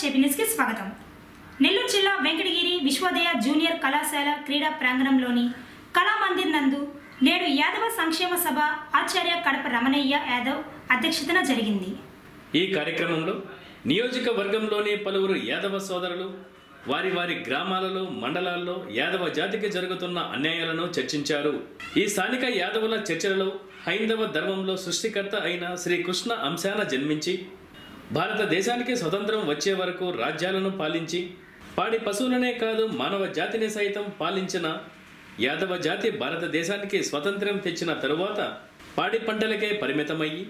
చేపి స్వాగతం. నెల్లూరు జిల్లా వెంకటగిరి విశ్వోదయ జూనియర్ కళాశాల క్రీడా ప్రాంగణంలోని కళామందిర్ నందు నేడు యాదవ సంక్షేమ సభ ఆచార్య కడప రమణయ్య యాదవ్ అధ్యక్షతన జరిగింది. ఈ కార్యక్రమంలో నియోజకవర్గంలోని పలువురు యాదవ సోదరులు వారి వారి గ్రామాలలో మండలాల్లో యాదవ జాతికి జరుగుతున్న అన్యాయాలను చర్చించారు. ఈ స్థానిక యాదవుల చర్చలలో హైందవ ధర్మంలో సృష్టికర్త అయిన శ్రీకృష్ణ అంశాన జన్మించి భారతదేశానికి స్వతంత్రం వచ్చే వరకు రాజ్యాలను పాలించి పాడి పశువులనే కాదు మానవ జాతిని సైతం పాలించిన యాదవ జాతి భారతదేశానికి స్వతంత్రం తెచ్చిన తరువాత పాడి పంటలకే పరిమితమయ్యి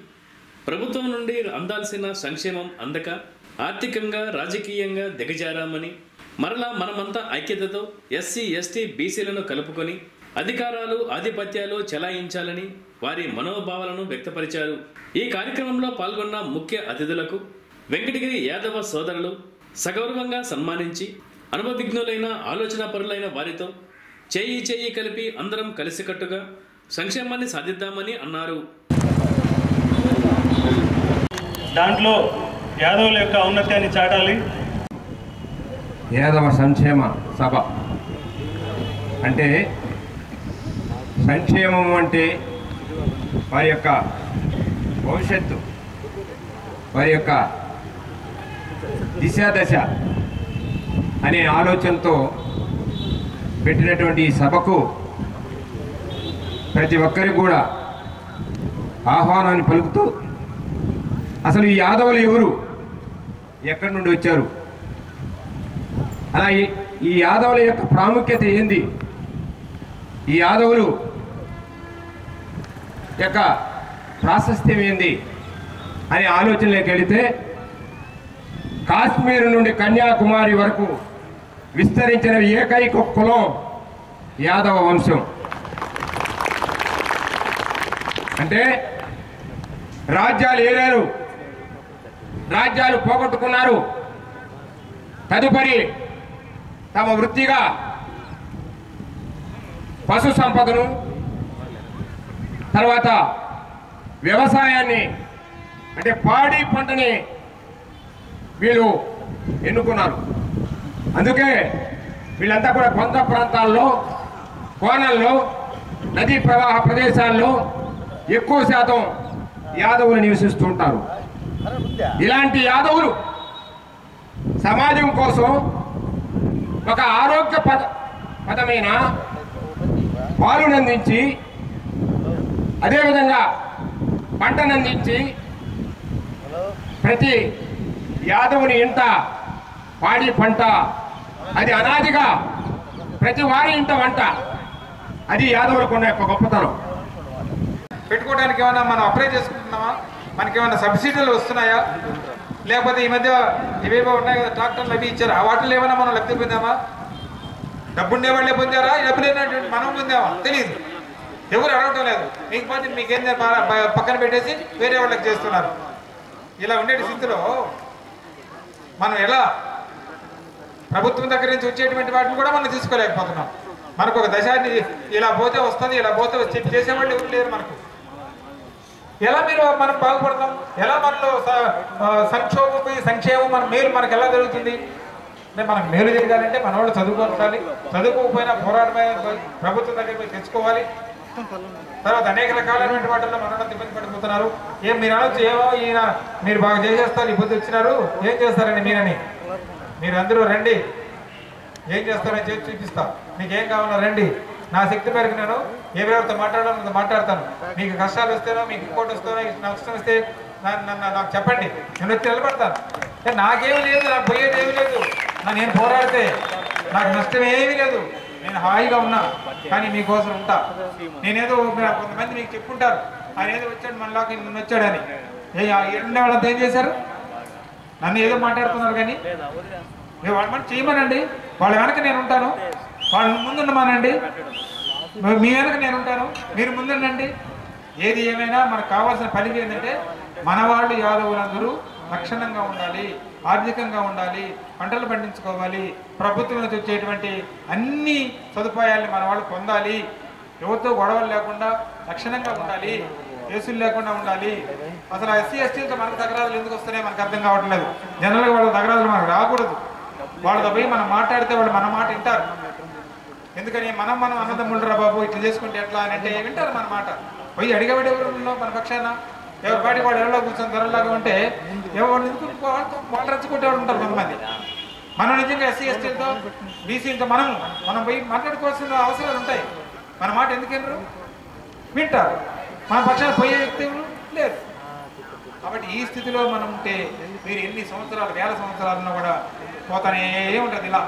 ప్రభుత్వం నుండి అందాల్సిన సంక్షేమం అందక ఆర్థికంగా రాజకీయంగా దిగజారామని మరలా మనమంతా ఐక్యతతో ఎస్సీ ఎస్టీ బీసీలను కలుపుకొని అధికారాలు ఆధిపత్యాలు చెలాయించాలని వారి మనోభావాలను వ్యక్తపరిచారు. ఈ కార్యక్రమంలో పాల్గొన్న ముఖ్య అతిథులకు వెంకటగిరి యాదవ సోదరులు సగౌరవంగా సన్మానించి అనుభవిజ్ఞులైన ఆలోచన పరులైన వారితో చేయి చేయి కలిపి అందరం కలిసికట్టుగా సంక్షేమాన్ని సాధిద్దామని అన్నారు. దాంట్లో యాదవుల యొక్క ఔన్నత్యాన్ని చాటాలి. యాదవ సంక్షేమ సభ అంటే సంక్షేమం అంటే వారి యొక్క భవిష్యత్తు వారి యొక్క దిశ దశ అనే ఆలోచనతో పెట్టినటువంటి ఈ సభకు ప్రతి ఒక్కరికి కూడా ఆహ్వానాన్ని పలుకుతూ అసలు ఈ యాదవులు ఎవరు? ఎక్కడి నుండి వచ్చారు? అలా ఈ- ఈ యాదవుల యొక్క ప్రాముఖ్యత ఏంది? ఈ యాదవులు యొక్క ప్రాశస్త్యం ఏంది అనే ఆలోచనలోకి వెళితే కాశ్మీర్ నుండి కన్యాకుమారి వరకు విస్తరించిన ఏకైక కులం యాదవ వంశం. అంటే రాజ్యాలు ఏలేరు రాజ్యాలు పోగొట్టుకున్నారు. తదుపరి తమ వృత్తిగా పశు సంపదను తర్వాత వ్యవసాయాన్ని అంటే పాడి పంటని వీళ్ళు ఎన్నుకున్నారు. అందుకే వీళ్ళంతా కూడా కొంత ప్రాంతాల్లో కోనల్లో నదీ ప్రవాహ ప్రదేశాల్లో ఎక్కువ శాతం యాదవులు నివసిస్తూ ఉంటారు. ఇలాంటి యాదవులు సమాజం కోసం ఒక ఆరోగ్య పద పదమైన పాలునందించి అదేవిధంగా పంటనందించి ప్రతి యాదవుని ఇంట పాడి పంట. అది అనాదిగా ప్రతి వారి ఇంట వంట. అది యాదవులకు ఉన్న యొక్క గొప్పతనం. పెట్టుకోవడానికి ఏమైనా మనం అప్లై చేసుకుంటున్నామా? మనకి ఏమైనా సబ్సిడీలు వస్తున్నాయా? లేకపోతే ఈ మధ్య ఇవేవో ఉన్నాయి కదా ట్రాక్టర్లు అవి ఇచ్చారు? ఆ వాటిలో ఏమైనా మనం లబ్ధి పొందామా? డబ్బుండే వాళ్ళే పొందారా? డబ్బు లేనటువంటి మనం పొందామా? తెలియదు ఎవరు అడగటం లేదు. మీకు పోతే మీకేం పక్కన పెట్టేసి వేరే వాళ్ళకి చేస్తున్నారు. ఇలా ఉండే స్థితిలో మనం ఎలా ప్రభుత్వం దగ్గర నుంచి వచ్చేటువంటి వాటిని కూడా మనం తీసుకోలేకపోతున్నాం. మనకు ఒక దశాన్ని ఇలా పోతే వస్తుంది ఇలా పోతే వచ్చి చేసేవాళ్ళు ఎవరు లేరు మనకు. ఎలా మీరు మనం బాగుపడతాం? ఎలా మనలో సంక్షోభం సంక్షేమం మన మేలు మనకు ఎలా జరుగుతుంది? అంటే మనం మేలు జరగాలంటే మన వాళ్ళు చదువుకోవాలి. చదువుకోకపోయినా పోరాటమైన ప్రభుత్వం దగ్గర పోయి తెచ్చుకోవాలి. తర్వాత అనేక రకాలైనటువంటి వాటిల్లో మనోళ్ళు ఇబ్బంది పడిపోతున్నారు. ఏం మీరు అనొచ్చు ఏమో ఈయన మీరు బాగా చేసేస్తారు ఇబ్బంది వచ్చినారు. ఏం చేస్తారండి మీరని? మీరు అందరూ రండి. ఏం చేస్తారని చేసి చూపిస్తా. మీకు ఏం కావాలో రండి. నా శక్తి మేరకు నేను ఎవరెవరితో మాట్లాడాలో మాట్లాడతాను. మీకు కష్టాలు వస్తేనో మీకు ఇంకోటి వస్తేనో నష్టం వస్తే నా- నన్ను నాకు చెప్పండి. నేను వచ్చి నిలబడతాను. నాకేమీ లేదు నాకు పోయేది ఏమీ లేదు. నా నేను పోరాడితే నాకు నష్టం ఏమీ లేదు. నేను హాయిగా ఉన్నా కానీ మీకోసం ఉంటా. నేనేదో కొంతమంది మీకు చెప్పుంటారు. ఆయన ఏదో వచ్చాడు మనలోకి నిన్న వచ్చాడని. ఏ వాళ్ళంతా ఏం చేశారు? నన్ను ఏదో మాట్లాడుతున్నారు కానీ. మీరు వాళ్ళ మనం చేయమనండి. వాళ్ళ వెనక నేను ఉంటాను. వాళ్ళ ముందుండమానండి మీ వెనక నేను ఉంటాను. మీరు ముందుండండి. ఏది ఏమైనా మనకు కావాల్సిన పని ఏంటంటే మన వాళ్ళు యాదవులందరూ లక్షణంగా ఉండాలి. ఆర్థికంగా ఉండాలి పంటలు పండించుకోవాలి ప్రభుత్వం నుంచి వచ్చేటువంటి అన్ని సదుపాయాలు మన వాళ్ళు పొందాలి. ఎవరితో గొడవలు లేకుండా లక్షణంగా ఉండాలి ఏసులు లేకుండా ఉండాలి. అసలు ఎస్సీ ఎస్టీలతో మనకు తగరాదులు ఎందుకు వస్తున్నాయి మనకు అర్థం కావట్లేదు. జనరల్గా వాళ్ళ తగరాదులు మనకు రాకూడదు. వాళ్ళతో పోయి మనం మాట్లాడితే వాళ్ళు మన మాట వింటారు. ఎందుకని మనం మనం అన్నదమ్ముళ్ళు బాబు ఇట్లా చేసుకుంటే ఎట్లా అని అంటే వింటారు మన మాట. పోయి అడిగబడే మన పక్షాన. ఎవరి పాటి వాడు ఎవరిలో కూర్చొని ధరలాగా ఉంటే ఎవరు వాళ్ళతో వాళ్ళు రచ్చుకుంటే ఉంటారు కొంతమంది. మనం నిజంగా ఎస్సీ ఎస్టీలతో బీసీలతో మనం మనం పోయి మాట్లాడుకోవాల్సిన అవసరాలు ఉంటాయి. మన మాట ఎందుకు వినరు? వింటారు. మన పక్షాన పోయే వ్యక్తి లేరు కాబట్టి ఈ స్థితిలో మనం ఉంటే మీరు ఎన్ని సంవత్సరాలు వేల సంవత్సరాలున్నా కూడా పోతానే ఉంటుంది ఇలా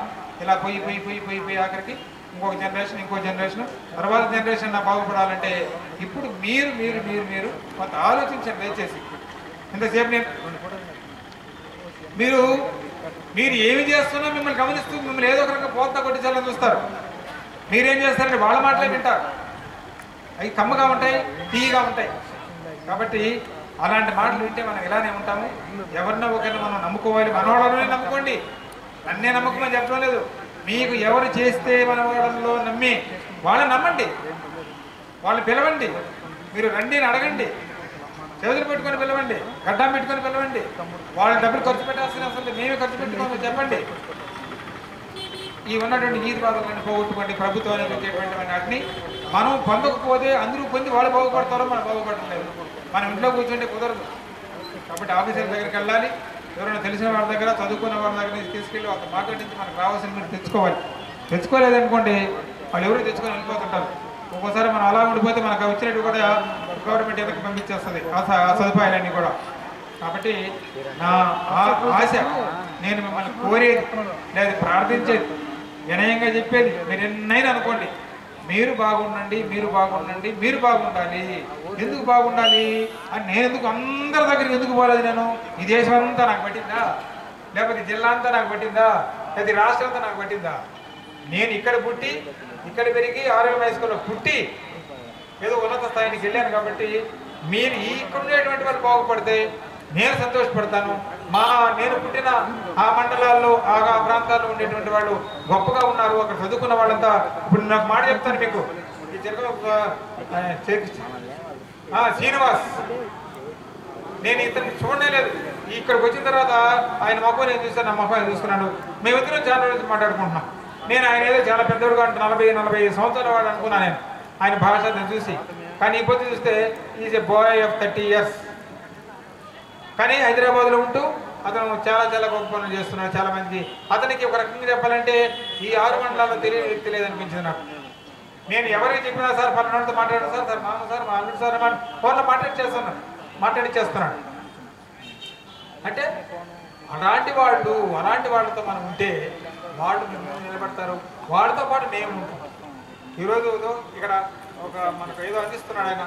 ఇలా పోయి పోయి పోయి పోయి పోయి ఆఖరికి ఇంకొక జనరేషన్ ఇంకో జనరేషన్ తర్వాత జనరేషన్ నా బాగుపడాలంటే ఇప్పుడు మీరు మీరు మీరు మీరు కొంత ఆలోచించండి దయచేసి. ఇంతసేపు నేను మీరు మీరు ఏమి చేస్తున్నా మిమ్మల్ని గమనిస్తూ మిమ్మల్ని ఏదో ఒక రకంగా పోతా కొట్టించాలని చూస్తారు. మీరేం చేస్తారంటే వాళ్ళ మాటలే వింటారు. అవి కమ్మగా ఉంటాయి తీయగా ఉంటాయి. కాబట్టి అలాంటి మాటలు వింటే మనం ఇలానే ఉంటాము. ఎవరినో ఒకరిని మనం నమ్ముకోవాలి. మనవాళ్ళనే నమ్ముకోండి. నన్నే అని చెప్పడం లేదు. మీకు ఎవరు చేస్తే మన వాళ్ళలో నమ్మి వాళ్ళని నమ్మండి. వాళ్ళని పిలవండి. మీరు రండి అని అడగండి. చేతులు పెట్టుకొని పిలవండి. గడ్డం పెట్టుకొని పిలవండి. వాళ్ళ డబ్బులు ఖర్చు పెట్టాల్సిన అసలు మేమే ఖర్చు పెట్టుకోమని చెప్పండి. ఈ ఉన్నటువంటి నీతి బాధలను పోగొట్టుకోండి. ప్రభుత్వానికి వచ్చేటువంటి వాటిని మనం పొందకపోతే అందరూ పొంది వాళ్ళు బాగుపడతారో మనం బాగుపడటం లేదు మనం ఇంట్లో కూర్చుంటే కుదరదు. కాబట్టి ఆఫీసర్ దగ్గరికి వెళ్ళాలి. ఎవరైనా తెలిసిన వాళ్ళ దగ్గర చదువుకున్న వాళ్ళ దగ్గర నుంచి తీసుకెళ్ళి వాళ్ళతో మాట్లాడించి మనకు రావాల్సిన మీరు తెచ్చుకోవాలి. తెచ్చుకోలేదనుకోండి వాళ్ళు ఎవరు తెచ్చుకొని వెళ్ళిపోతుంటారు. ఒక్కోసారి మనం అలా ఉండిపోతే మనకు వచ్చినట్టు కూడా గవర్నమెంట్ ఎదురుకు పంపించేస్తుంది. ఆ సదుపాయాలన్నీ కూడా. కాబట్టి నా ఆ- ఆశ నేను మిమ్మల్ని కోరేది లేదా ప్రార్థించేది వినయంగా చెప్పేది మీరు ఎన్నైనా అనుకోండి. మీరు బాగుండండి మీరు బాగుండండి మీరు బాగుండాలి. ఎందుకు బాగుండాలి? అని నేను ఎందుకు అందరి దగ్గరికి ఎందుకు పోలేదు నేను? ఈ దేశం అంతా నాకు పట్టిందా? లేకపోతే జిల్లా అంతా నాకు పట్టిందా? ప్రతి రాష్ట్రం అంతా నాకు పట్టిందా? నేను ఇక్కడ పుట్టి ఇక్కడ పెరిగి ఆరోగ్య హై స్కూల్లో పుట్టి ఏదో ఉన్నత స్థాయికి వెళ్ళాను కాబట్టి మీరు ఈ ఇక్కడ ఉండేటువంటి వాళ్ళు బాగుపడితే నేను సంతోషపడతాను. మా నేను పుట్టిన ఆ మండలాల్లో ఆ ప్రాంతాల్లో ఉండేటువంటి వాళ్ళు గొప్పగా ఉన్నారు. అక్కడ చదువుకున్న వాళ్ళంతా ఇప్పుడు నాకు మాట చెప్తాను మీకు. శ్రీనివాస్. నేను ఇతన్ని చూడనే లేదు ఇక్కడికి వచ్చిన తర్వాత ఆయన మొహం నేను చూస్తాను నా మొక్క ఆయన చూసుకున్నాను. మేమిద్దరం చాలా రోజులు మాట్లాడుకుంటున్నాం. నేను ఆయన ఏదో చాలా పెద్దోడుగా అంటే నలభై నలభై ఐదు సంవత్సరాల వాడు అనుకున్నాను నేను. ఆయన భాష నేను చూసి. కానీ ఈ పొద్దు చూస్తే is a boy of thirty years కానీ హైదరాబాద్లో ఉంటూ అతను చాలా చాలా గొప్ప పనులు చేస్తున్నాడు చాలా మంది అతనికి ఒక రకంగా చెప్పాలంటే ఈ ఆరు మండలాల్లో తెలియని వ్యక్తి లేదనిపించింది నాకు. నేను ఎవరికి చెప్పినా సార్ పన్నెండుతో మాట్లాడాను సార్ సార్ మామ సార్ మా అల్లుడు సార్ ఫోన్లో మాట్లాడి చేస్తున్నాను మాట్లాడి చేస్తున్నాడు. అంటే అలాంటి వాళ్ళు అలాంటి వాళ్ళతో మనం ఉంటే వాళ్ళు నిలబడతారు వాళ్ళతో పాటు మేము ఉంటాం. ఈరోజు ఇక్కడ ఒక మనకు ఏదో అందిస్తున్నాడు ఆయన.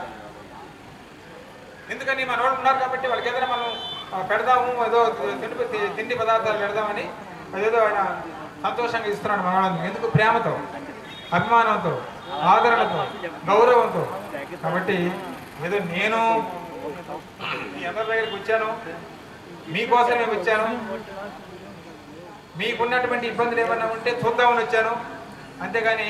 ఎందుకని మన వాళ్ళు ఉన్నారు కాబట్టి వాళ్ళకి ఏదైనా మనం పెడదాము ఏదో తిండి తి- తిండి పదార్థాలు పెడదామని అదేదో ఆయన సంతోషంగా ఇస్తున్నాడు మనవాళ్ళని ఎందుకు? ప్రేమతో అభిమానంతో ఆదరణతో గౌరవంతో. కాబట్టి ఏదో నేను మీ అందరి దగ్గరికి వచ్చాను మీకోసమే వచ్చాను మీకున్నటువంటి ఇబ్బందులు ఏమన్నా ఉంటే చూద్దామని వచ్చాను. అంతేగాని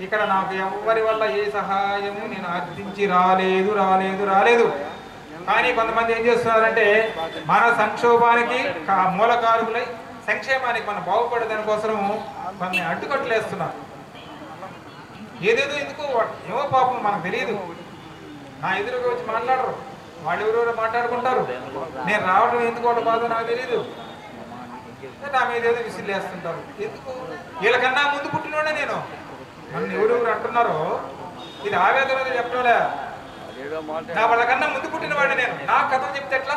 ఇక్కడ నాకు ఎవరి వల్ల ఏ సహాయము నేను అర్థించి రాలేదు రాలేదు రాలేదు. కానీ కొంతమంది ఏం చేస్తున్నారంటే మన సంక్షోభానికి కా- సంక్షేమానికి మనం బాగుపడే దానికోసం కొన్ని అడ్డుకట్లు వేస్తున్నారు. ఏదేదో ఎందుకు ఏమో పాపం మనకు తెలియదు నా ఎదురుగా వచ్చి మాట్లాడరు. వాళ్ళు ఎవరెవరు మాట్లాడుకుంటారు. నేను రావడం ఎందుకు వాళ్ళ బాధ నాకు తెలియదు నా మీద ఏదో విసిల్ వేస్తుంటారు. ఎందుకు? వీళ్ళకన్నా ముందు పుట్టినోడే నేను. నన్ను ఎవరెవరు అంటున్నారో? ఇది ఆవేదన చెప్పడంలే నా వాళ్ళకన్నా ముందు పుట్టిన వాడిని నేను. నా కథ చెప్తే ఎట్లా?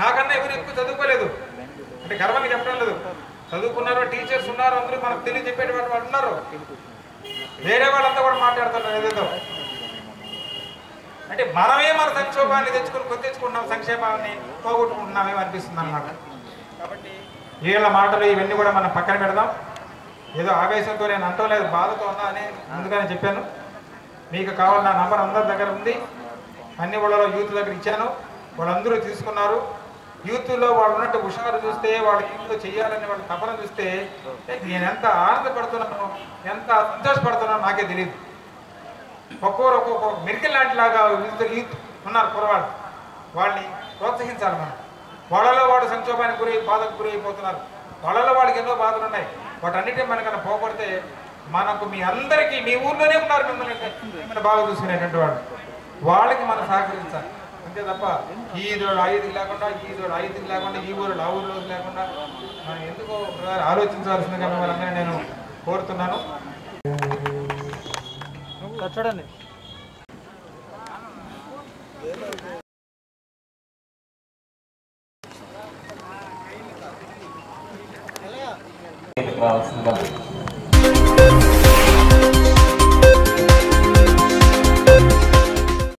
నాకన్నా ఎవరు ఎక్కువ చదువుకోలేదు. అంటే గర్వంగా చెప్పడం లేదు. చదువుకున్నారు టీచర్స్ ఉన్నారు అందరూ మనకు తెలియ చెప్పేటువంటి వాళ్ళు ఉన్నారు. వేరే వాళ్ళంతా కూడా మాట్లాడుతున్నారు ఏదేదో. అంటే మనమే మన సంక్షోభాన్ని తెచ్చుకుని కొని తెచ్చుకుంటున్నాం సంక్షేమాన్ని పోగొట్టుకుంటున్నామేమో అనిపిస్తుంది అన్నమాట. కాబట్టి వీళ్ళ మాటలు ఇవన్నీ కూడా మనం పక్కన పెడదాం. ఏదో ఆవేశంతో నేను అంటం లేదు బాధతో ఉన్నా అని ముందుగానే చెప్పాను. మీకు కావాలి నా నంబర్ అందరి దగ్గర ఉంది. అన్ని వాళ్ళలో యూత్ దగ్గర ఇచ్చాను. వాళ్ళందరూ తీసుకున్నారు. యూత్లో వాళ్ళు ఉన్నట్టు హుషారు చూస్తే వాళ్ళు ఏదో చేయాలని వాళ్ళ తపన చూస్తే నేను ఎంత ఆనందపడుతున్నానో ఎంత సంతోషపడుతున్నానో నాకే తెలియదు ఒక్కొక్కరు ఒక్కొక్క మెరికల్ లాంటిలాగా యూత్ యూత్ ఉన్నారు కురవాళ్ళు వాళ్ళని ప్రోత్సహించాలి మనం. వాళ్ళలో వాడు సంక్షోభానికి గురై బాధకు గురైపోతున్నారు. వాళ్ళలో వాళ్ళకి ఎన్నో బాధలు ఉన్నాయి. వాటన్నిటిని మనకన్నా పోగొడితే మనకు మీ అందరికీ మీ ఊర్లోనే ఉన్నారు మిమ్మల్ని మిమ్మల్ని బాగా చూసుకునేటువంటి వాళ్ళు. వాళ్ళకి మనం సహకరించాలి. అంతే తప్ప ఈ ఈదోడు ఐదుకి లేకుండా ఈ ఈదోడు ఐదుకి లేకుండా ఈ ఊరు ఆ ఊరిలో లేకుండా మనం ఎందుకో ఒకసారి ఆలోచించవలసిందిగా మిమ్మల్ని నేను కోరుతున్నాను. చూడండి